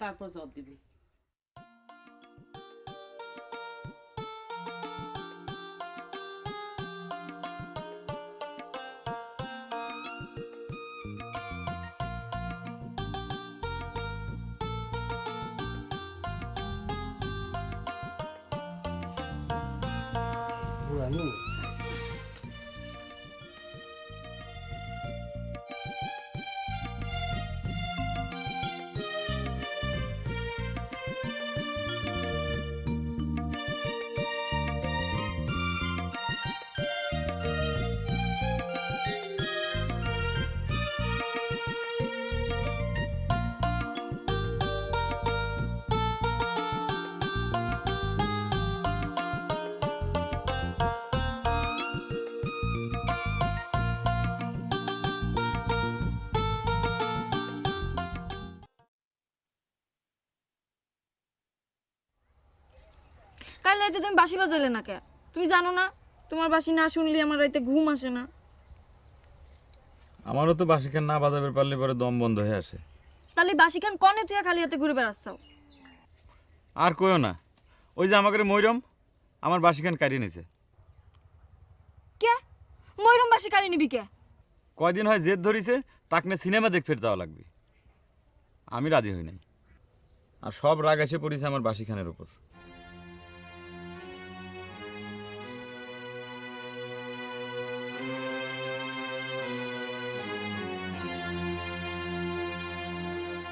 তারপর জবাব দিবি। পুরানো? কাল তুমি বাসি বাজালে না কে? তুমি জানো না? তোমার বাসি না শুনলে আমার রাতে ঘুম আসে না। আমারও তো বাসিখান না বাজাবে পারলে পরে দম বন্ধ হয়ে আসে। তাহলে বাসি খান কনে তুই খালি হাতে ঘুরে বেড়াচ্ছাও? আর কইও না। ওই যে আমাকে ময়রম আমার বাসিখান কাটিয়ে নিছে। কে? ময়ূরম বাসি কারি নিবি কে? কয়দিন হয় জেদ ধরিছে তাক নিয়ে সিনেমা দেখ ফের যাওয়া লাগবে। আমি রাজি হই নাই। আর সব রাগ এসে পড়েছে আমার বাসিখানের উপর।